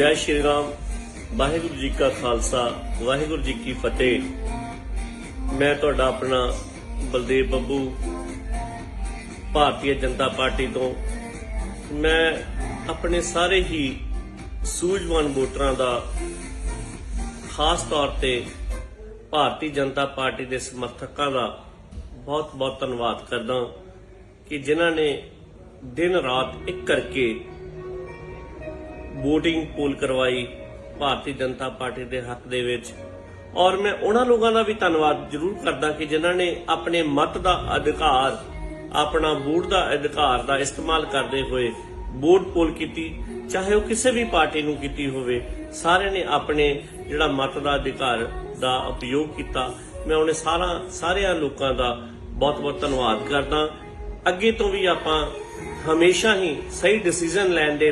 ਜੈ ਸ਼੍ਰੀ ਰਾਮ। ਵਾਹਿਗੁਰੂ ਜੀ ਕਾ ਖਾਲਸਾ, ਵਾਹਿਗੁਰੂ ਜੀ ਕੀ ਫਤਿਹ। ਮੈਂ ਤੁਹਾਡਾ ਆਪਣਾ ਬਲਦੇਵ ਬੱਬੂ, ਭਾਰਤੀ ਜਨਤਾ ਪਾਰਟੀ ਤੋਂ। ਮੈਂ ਆਪਣੇ ਸਾਰੇ ਹੀ ਸੂਝਵਾਨ ਵੋਟਰਾਂ ਦਾ ਖਾਸ ਤੌਰ ਤੇ ਭਾਰਤੀ ਜਨਤਾ ਪਾਰਟੀ ਦੇ ਸਮਰਥਕਾਂ ਦਾ ਬਹੁਤ ਬਹੁਤ ਧੰਨਵਾਦ ਕਰਦਾ ਕਿ ਜਿਨ੍ਹਾਂ ਨੇ ਦਿਨ ਰਾਤ ਇੱਕ ਕਰਕੇ VOTING ਪੋਲ ਕਰਵਾਈ ਭਾਰਤੀ ਜਨਤਾ ਪਾਰਟੀ ਦੇ ਹੱਕ ਦੇ ਵਿੱਚ। ਔਰ ਮੈਂ ਉਹਨਾਂ ਲੋਕਾਂ ਦਾ ਵੀ ਧੰਨਵਾਦ ਜ਼ਰੂਰ ਕਰਦਾ ਕਿ ਜਿਨ੍ਹਾਂ ਨੇ ਆਪਣੇ ਮਤ ਦਾ ਅਧਿਕਾਰ, ਆਪਣਾ ਵੋਟ ਦਾ ਅਧਿਕਾਰ ਦਾ ਇਸਤੇਮਾਲ ਕਰਦੇ ਹੋਏ ਵੋਟ ਪੋਲ ਕੀਤੀ, ਚਾਹੇ ਉਹ ਕਿਸੇ ਵੀ ਪਾਰਟੀ ਨੂੰ ਕੀਤੀ ਹੋਵੇ, ਸਾਰਿਆਂ ਨੇ ਆਪਣੇ ਜਿਹੜਾ ਮਤ ਦਾ ਅਧਿਕਾਰ ਦਾ ਉਪਯੋਗ ਕੀਤਾ। ਮੈਂ ਉਹਨੇ ਸਾਰਾ, ਸਾਰਿਆਂ ਲੋਕਾਂ ਦਾ ਬਹੁਤ ਬਹੁਤ ਧੰਨਵਾਦ ਕਰਦਾ। ਅੱਗੇ ਤੋਂ ਵੀ ਆਪਾਂ ਹਮੇਸ਼ਾ ਹੀ ਸਹੀ ਡਿਸੀਜਨ ਲੈਣ ਦੇ